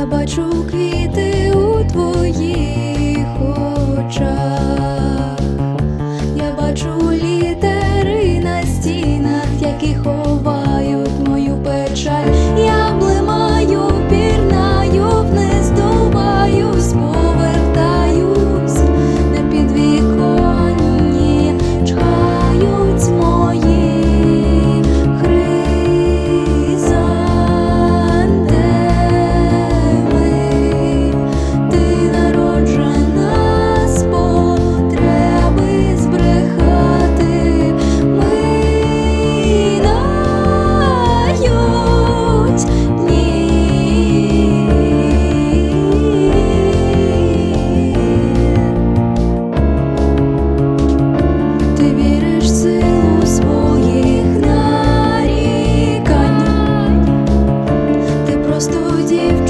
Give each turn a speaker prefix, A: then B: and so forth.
A: я бачу квіти у твоїх. сидів.